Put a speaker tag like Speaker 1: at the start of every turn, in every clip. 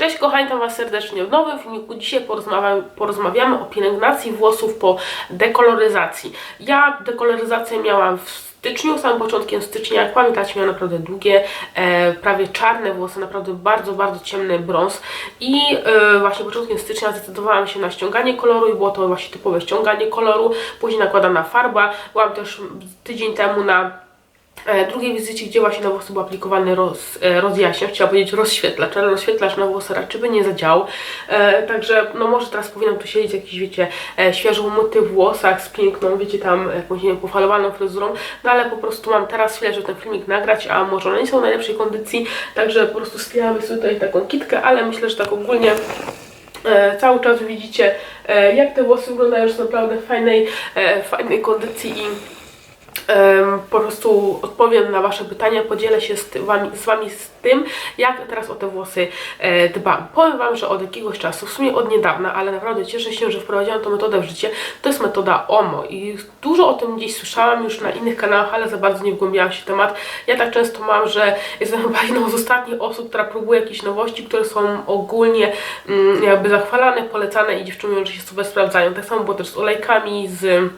Speaker 1: Cześć kochani, witam Was serdecznie w nowym filmiku. Dzisiaj porozmawiamy, porozmawiamy o pielęgnacji włosów po dekoloryzacji. Ja dekoloryzację miałam w styczniu, samym początkiem stycznia. Jak pamiętacie, miałam naprawdę długie, e, prawie czarne włosy, naprawdę bardzo, bardzo ciemny brąz. I e, właśnie początkiem stycznia zdecydowałam się na ściąganie koloru i było to właśnie typowe ściąganie koloru. Później nakładana farba. Byłam też tydzień temu na drugiej wizycie, gdzie właśnie na włosy był aplikowany roz, e, rozjaśniacz, chciałam powiedzieć rozświetlacz, ale rozświetlacz na włosy raczej by nie zadziałał. E, także no może teraz powinnam tu siedzieć jakiś, wiecie, e, świeżo umyty w włosach z piękną, wiecie, tam jakąś, nie wiem, pofalowaną fryzurą, no ale po prostu mam teraz chwilę, żeby ten filmik nagrać, a może one nie są w najlepszej kondycji, także po prostu skleiłam sobie tutaj taką kitkę, ale myślę, że tak ogólnie E, cały czas widzicie, e, jak te włosy wyglądają, są naprawdę w fajnej, e, fajnej kondycji i po prostu odpowiem na Wasze pytania, podzielę się z, wami, z Wami z tym, jak teraz o te włosy e, dbam. Powiem Wam, że od jakiegoś czasu, w sumie od niedawna, ale naprawdę cieszę się, że wprowadziłam tę metodę w życie. To jest metoda OMO i dużo o tym gdzieś słyszałam już na innych kanałach, ale za bardzo nie wgłębiałam się w temat. Ja tak często mam, że jestem chyba jedną z ostatnich osób, która próbuje jakieś nowości, które są ogólnie mm, jakby zachwalane, polecane i dziewczyny mówią, że się super sprawdzają. Tak samo było też z olejkami, z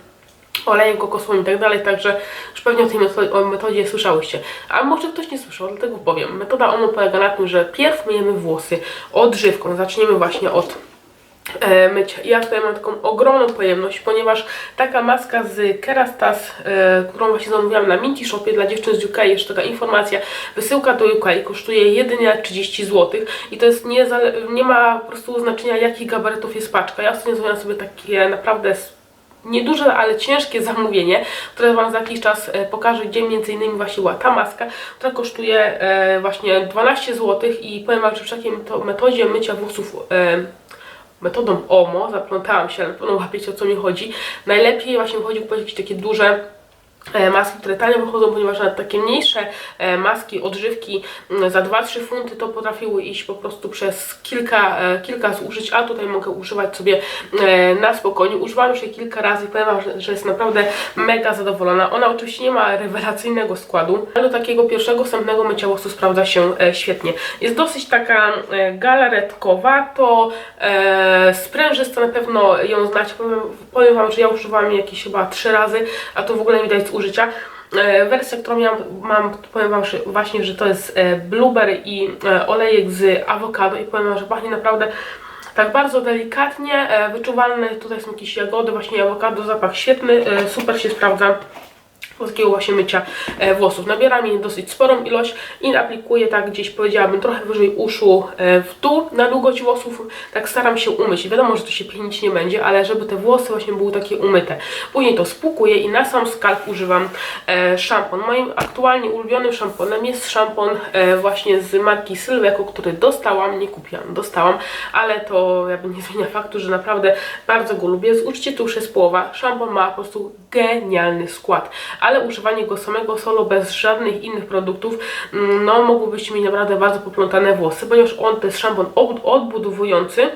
Speaker 1: olejem kokosowym i tak dalej, także już pewnie o tej metodzie, o metodzie słyszałyście. A może ktoś nie słyszał, dlatego powiem. Metoda OMO polega na tym, że pierw myjemy włosy odżywką. Zaczniemy właśnie od e, mycia. Ja tutaj mam taką ogromną pojemność, ponieważ taka maska z Kerastas, e, którą właśnie zamówiłam na Minty Shopie dla dziewczyn z UK, jeszcze taka informacja, wysyłka do UK kosztuje jedynie 30 zł i to jest nie, nie ma po prostu znaczenia jakich gabarytów jest paczka. Ja ostatnio zrobiłam sobie takie naprawdę nieduże, ale ciężkie zamówienie, które Wam za jakiś czas e, pokażę, gdzie innymi właśnie była ta maska, która kosztuje e, właśnie 12 zł i powiem Wam, że przy takiej meto- metodzie mycia włosów e, metodą OMO, zaplątałam się, ale pewno łapiecie o co mi chodzi. Najlepiej właśnie wychodzi kupować jakieś takie duże maski, które tanio wychodzą, ponieważ nawet takie mniejsze e, maski, odżywki mm, za 2-3 funty to potrafiły iść po prostu przez kilka, e, kilka zużyć, a tutaj mogę używać sobie e, na spokojnie. Używałam już jej kilka razy i powiem Wam, że, jest naprawdę mega zadowolona. Ona oczywiście nie ma rewelacyjnego składu, ale do takiego pierwszego, wstępnego mycia włosów sprawdza się e, świetnie. Jest dosyć taka e, galaretkowa, to e, sprężysta na pewno ją znacie. Powiem, powiem Wam, że ja używałam jej jakieś chyba 3 razy, a to w ogóle nie widać użycia. E, Wersja, którą miałam, mam, powiem Wam że właśnie, że to jest e, blueberry i e, olejek z awokado i powiem Wam, że pachnie naprawdę tak bardzo delikatnie, wyczuwalne, tutaj są jakieś jagody, właśnie awokado, zapach świetny, super się sprawdza do takiego właśnie mycia e, włosów. Nabieram jej dosyć sporą ilość i aplikuję tak gdzieś powiedziałabym trochę wyżej uszu e, w dół na długość włosów. Tak staram się umyć. Wiadomo, że to się pienić nie będzie, ale żeby te włosy właśnie były takie umyte. Później to spłukuję i na sam skalp używam e, szampon. Moim aktualnie ulubionym szamponem jest szampon właśnie z marki Sylweko, który dostałam, nie kupiłam, dostałam, ale to jakby nie zmienia faktu, że naprawdę bardzo go lubię. Z uczcie to już jest połowa. Szampon ma po prostu genialny skład, ale używanie go samego solo bez żadnych innych produktów, mm, no mogłobyście mieć naprawdę bardzo poplątane włosy, ponieważ on to jest szampon od- odbudowujący,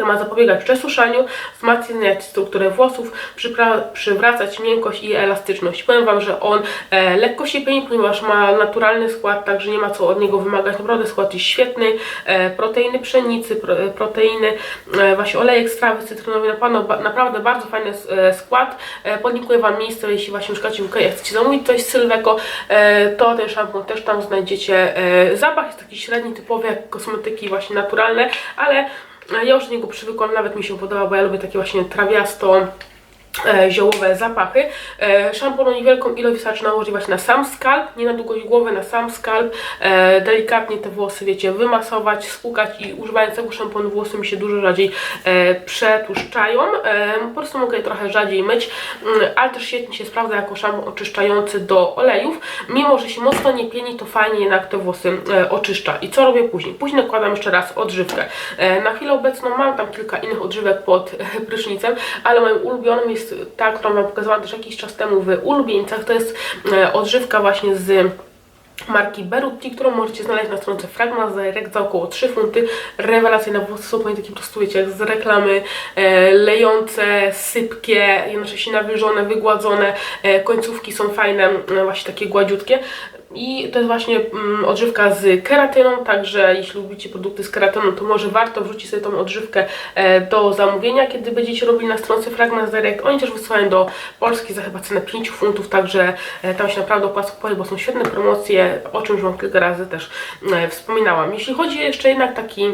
Speaker 1: który ma zapobiegać przesuszaniu, wzmacniać strukturę włosów, przywracać miękkość i elastyczność. Powiem Wam, że on e, lekko się pieni, ponieważ ma naturalny skład, także nie ma co od niego wymagać. Naprawdę skład jest świetny. E, proteiny pszenicy, pro, e, proteiny, e, właśnie olejek z trawy cytrynowej, naprawdę, ba- naprawdę bardzo fajny e, skład. E, podlinkuję Wam miejsce, jeśli właśnie mieszkacie w UK, chcecie zamówić coś z Sylweko, e, to ten szampon też tam znajdziecie. E, zapach jest taki średni, typowy jak kosmetyki właśnie naturalne, ale Ja już do niego przywykłam, nawet mi się podoba, bo ja lubię takie właśnie trawiasto ziołowe zapachy. E, szamponu niewielką ilość wystarczy nałożyć właśnie na sam skalp, nie na długość głowy, na sam skalp. E, delikatnie te włosy, wiecie, wymasować, spłukać i używając tego szamponu włosy mi się dużo rzadziej e, przetłuszczają. E, po prostu mogę je trochę rzadziej myć, mm, ale też świetnie się sprawdza jako szampon oczyszczający do olejów. Mimo, że się mocno nie pieni, to fajnie jednak te włosy e, oczyszcza. I co robię później? Później nakładam jeszcze raz odżywkę. E, na chwilę obecną mam tam kilka innych odżywek pod e, prysznicem, ale moim ulubionym jest ta, którą Wam pokazałam też jakiś czas temu w ulubieńcach. To jest e, odżywka właśnie z marki Berutti, którą możecie znaleźć na stronce Fragmans Direct za około 3 funty. Rewelacyjne włosy są pamiętam takie po prostu wiecie, jak z reklamy, e, lejące, sypkie, jednocześnie nawilżone, wygładzone, e, końcówki są fajne, e, właśnie takie gładziutkie. I to jest właśnie mm, odżywka z keratyną, także jeśli lubicie produkty z keratyną, to może warto wrzucić sobie tą odżywkę e, do zamówienia, kiedy będziecie robili na stronce Fragments Direct. Oni też wysyłają do Polski za chyba cenę 5 funtów, także e, tam się naprawdę opłaca kupować, bo są świetne promocje, o czym już Wam kilka razy też e, wspominałam. Jeśli chodzi jeszcze jednak taki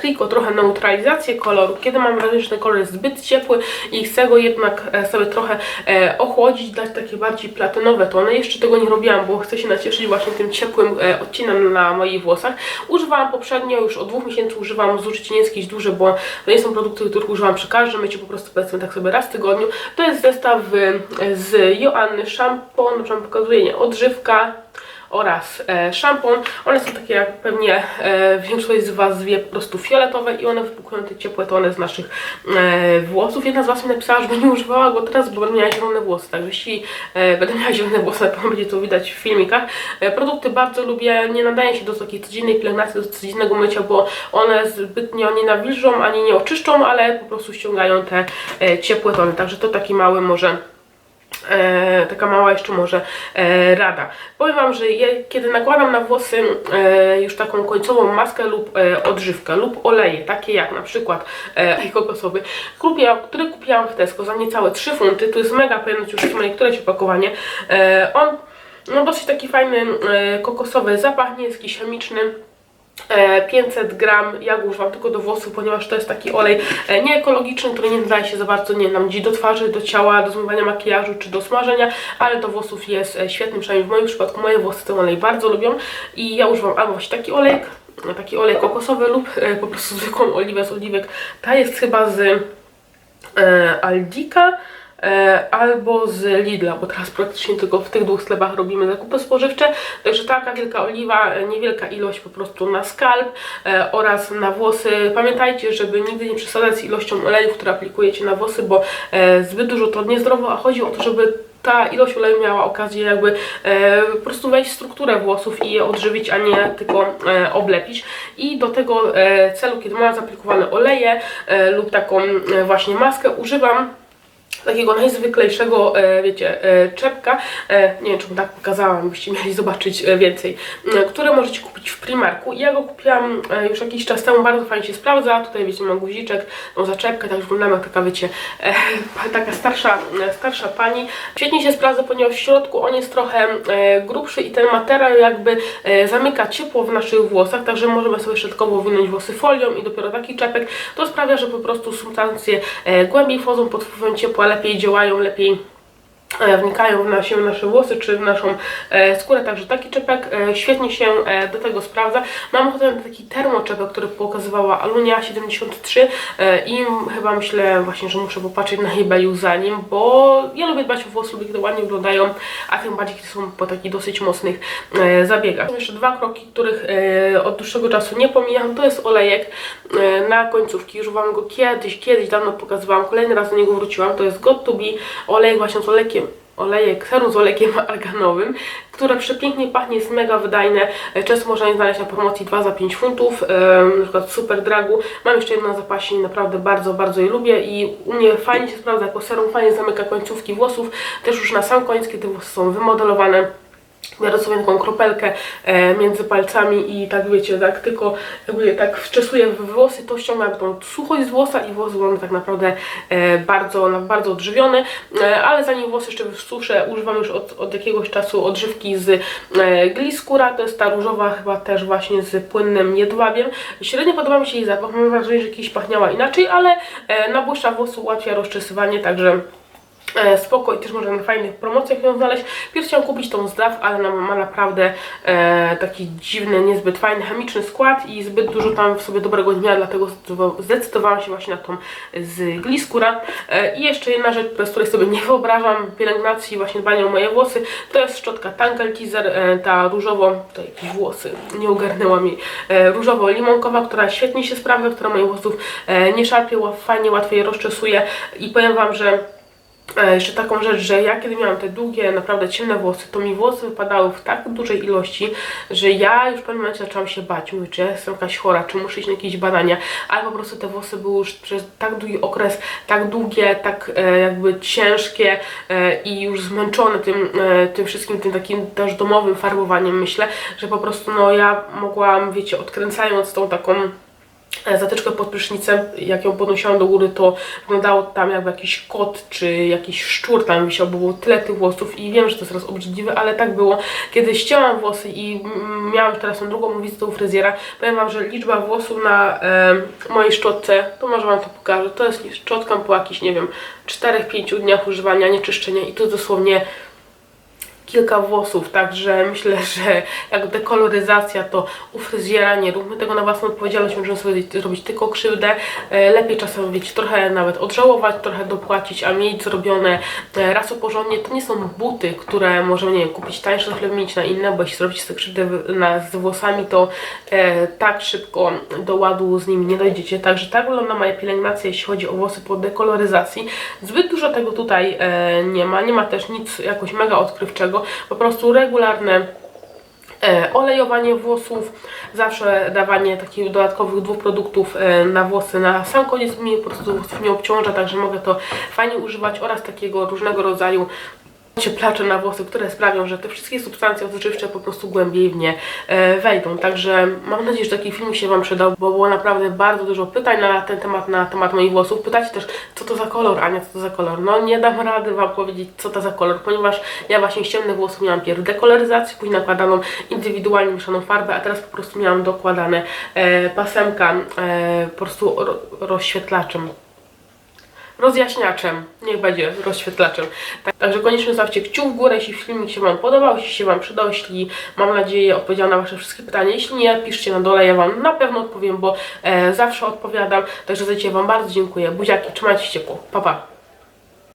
Speaker 1: trik o trochę neutralizację koloru, kiedy mam wrażenie, że ten kolor jest zbyt ciepły i chcę go jednak e, sobie trochę e, ochłodzić, dać takie bardziej platynowe tony. Jeszcze tego nie robiłam, bo chcę się nacieszyć właśnie tym ciepłym e, odcinem na moich włosach. Używałam poprzednio, już od dwóch miesięcy używam zużycie nie jest jakieś duże, bo to nie są produkty, których używam przy każdym myciu, po prostu powiedzmy tak sobie raz w tygodniu. To jest zestaw e, z Joanny szampon, że pokazuje, nie, odżywka, oraz e, szampon. One są takie jak pewnie e, większość z Was wie, po prostu fioletowe i one wypłukują te ciepłe tony z naszych e, włosów. Jedna z Was mi napisała, żeby nie używała go teraz, bo będę miała zielone włosy. Także jeśli będę miała zielone włosy, pewno będzie to widać w filmikach. Produkty bardzo lubię, nie nadaje się do takiej codziennej pielęgnacji, do codziennego mycia, bo one zbytnio nie nawilżą ani nie oczyszczą, ale po prostu ściągają te ciepłe tony. Także to taki mały może E, taka mała jeszcze może e, rada. Powiem Wam, że ja, kiedy nakładam na włosy e, już taką końcową maskę lub e, odżywkę lub oleje, takie jak na przykład e, kokosowy, który kupiłam w Tesco za niecałe 3 funty, to jest mega pojemność, już ma któreś opakowanie. E, on no dosyć taki fajny e, kokosowy zapach, nie jest jakiś chemiczny. E, 500 gram, ja go używam tylko do włosów, ponieważ to jest taki olej e, nieekologiczny, który nie nadaje się za bardzo, nie nam do twarzy, do ciała, do zmywania makijażu czy do smażenia, ale do włosów jest e, świetny, przynajmniej w moim przypadku moje włosy ten olej bardzo lubią i ja używam albo właśnie taki olejek, taki olej kokosowy lub e, po prostu zwykłą oliwę z oliwek. Ta jest chyba z e, Aldika e, albo z Lidla, bo teraz praktycznie tylko w tych dwóch sklepach robimy zakupy spożywcze. Także taka wielka oliwa, e, niewielka ilość po prostu na skalp e, oraz na włosy. Pamiętajcie, żeby nigdy nie przesadzać z ilością oleju, które aplikujecie na włosy, bo e, zbyt dużo to niezdrowo, a chodzi o to, żeby ta ilość oleju miała okazję jakby e, po prostu wejść w strukturę włosów i je odżywić, a nie tylko e, oblepić. I do tego e, celu, kiedy mam zaaplikowane oleje e, lub taką e, właśnie maskę, używam takiego najzwyklejszego, e, wiecie, e, czepka, e, nie wiem, czy tak pokazałam, byście mieli zobaczyć więcej, które możecie kupić w Primarku. Ja go kupiłam już jakiś czas temu, bardzo fajnie się sprawdza, tutaj wiecie, mam guziczek, tą zaczepkę, tak wyglądam jak taka, wiecie, taka starsza, starsza pani. Świetnie się sprawdza, ponieważ w środku on jest trochę grubszy i ten materiał jakby zamyka ciepło w naszych włosach, także możemy sobie środkowo winąć włosy folią i dopiero taki czepek, to sprawia, że po prostu substancje głębiej wchodzą pod wpływem ciepła, lepiej działają, lepiej wnikają w nasze, nasze włosy czy w naszą e, skórę, także taki czepek e, świetnie się e, do tego sprawdza. Mam ochotę na taki termoczepek, który pokazywała Alunia 73 e, i chyba myślę właśnie, że muszę popatrzeć na eBayu za nim, bo ja lubię dbać o włosy, lubię kiedy ładnie wyglądają, a tym bardziej kiedy są po takich dosyć mocnych e, zabiegach. Są jeszcze dwa kroki, których e, od dłuższego czasu nie pomijam, to jest olejek e, na końcówki, używam go kiedyś, kiedyś dawno pokazywałam, kolejny raz do niego wróciłam, to jest God to Be, olejek właśnie z olejkiem olejek, serum z olejkiem arganowym, które przepięknie pachnie, jest mega wydajne. E, Często można je znaleźć na promocji 2 za 5 funtów, em, na przykład w Super Dragu. Mam jeszcze jedno na zapasie naprawdę bardzo, bardzo je lubię i u mnie fajnie się sprawdza jako serum, fajnie zamyka końcówki włosów, też już na sam koniec, kiedy włosy są wymodelowane. Biorę sobie taką kropelkę e, między palcami i tak wiecie, tak tylko jakby tak wczesuję w włosy, to ściągam tą suchość z włosa i włos wygląda tak naprawdę e, bardzo, bardzo odżywiony, e, ale zanim włosy jeszcze wysuszę, używam już od, od jakiegoś czasu odżywki z e, Gliskura, to jest ta różowa chyba też właśnie z płynnym jedwabiem. Średnio podoba mi się jej zapach, mam wrażenie, że kiedyś pachniała inaczej, ale e, nabłyszcza włosu, ułatwia rozczesywanie, także E, spoko i też można na fajnych promocjach ją znaleźć. Pierwszy chciałam kupić tą zdaw, ale ona ma naprawdę e, taki dziwny, niezbyt fajny, chemiczny skład i zbyt dużo tam w sobie dobrego miała, dlatego zdecydowa- zdecydowałam się właśnie na tą z Gliskura. E, I jeszcze jedna rzecz, bez której sobie nie wyobrażam pielęgnacji, właśnie dbania o moje włosy, to jest szczotka Tangle Teaser, e, ta różowo, to jakieś włosy, nie ogarnęłam jej, e, różowo-limonkowa, która świetnie się sprawdza, która moich włosów e, nie szarpie, fajnie, łatwiej rozczesuje i powiem Wam, że jeszcze taką rzecz, że ja kiedy miałam te długie, naprawdę ciemne włosy, to mi włosy wypadały w tak dużej ilości, że ja już w pewnym momencie zaczęłam się bać. Mówię, czy ja jestem jakaś chora, czy muszę iść na jakieś badania, ale po prostu te włosy były już przez tak długi okres, tak długie, tak e, jakby ciężkie e, i już zmęczone tym, e, tym wszystkim, tym takim też domowym farbowaniem, myślę, że po prostu no ja mogłam, wiecie, odkręcając tą taką e, zatyczkę pod prysznicem, jak ją podnosiłam do góry, to wyglądało tam jakby jakiś kot czy jakiś szczur tam wisiał, było tyle tych włosów i wiem, że to jest teraz obrzydliwe, ale tak było. Kiedy ścięłam włosy i miałam teraz tą drugą wizytę u fryzjera, powiem Wam, że liczba włosów na e, mojej szczotce, to może Wam to pokażę, to jest szczotka po jakichś, nie wiem, 4-5 dniach używania, nie czyszczenia i to dosłownie kilka włosów, także myślę, że jak dekoloryzacja to u nie róbmy tego na własną odpowiedzialność, możemy sobie zrobić tylko krzywdę, E, lepiej czasem wiecie, trochę nawet odżałować, trochę dopłacić, a mieć zrobione raz porządnie, to nie są buty, które możemy, nie wiem, kupić tańsze, na mieć na inne, bo jeśli zrobicie sobie krzywdę na, z włosami, to e, tak szybko do ładu z nimi nie dojdziecie, także tak wygląda moja pielęgnacja, jeśli chodzi o włosy po dekoloryzacji. Zbyt dużo tego tutaj e, nie ma, nie ma też nic jakoś mega odkrywczego, po prostu regularne e, olejowanie włosów, zawsze dawanie takich dodatkowych dwóch produktów e, na włosy na sam koniec mi po prostu nie obciąża, także mogę to fajnie używać oraz takiego różnego rodzaju cieplacze na włosy, które sprawią, że te wszystkie substancje odżywcze po prostu głębiej w nie e, wejdą. Także mam nadzieję, że taki film się Wam przydał, bo było naprawdę bardzo dużo pytań na ten temat, na temat moich włosów. Pytacie też, co to za kolor, Ania, co to za kolor? No nie dam rady Wam powiedzieć, co to za kolor, ponieważ ja właśnie ściemnych włosów miałam pierw dekoloryzację, później nakładaną indywidualnie mieszaną farbę, a teraz po prostu miałam dokładane e, pasemka e, po prostu ro, rozświetlaczem rozjaśniaczem. Niech będzie rozświetlaczem. Tak, także koniecznie zostawcie kciuk w górę, jeśli filmik się Wam podobał, jeśli się Wam przydał, jeśli mam nadzieję odpowiedziałam na Wasze wszystkie pytania. Jeśli nie, piszcie na dole, ja Wam na pewno odpowiem, bo e, zawsze odpowiadam. Także za dzisiaj Wam bardzo dziękuję. Buziaki, trzymajcie się ciepło. Pa, pa.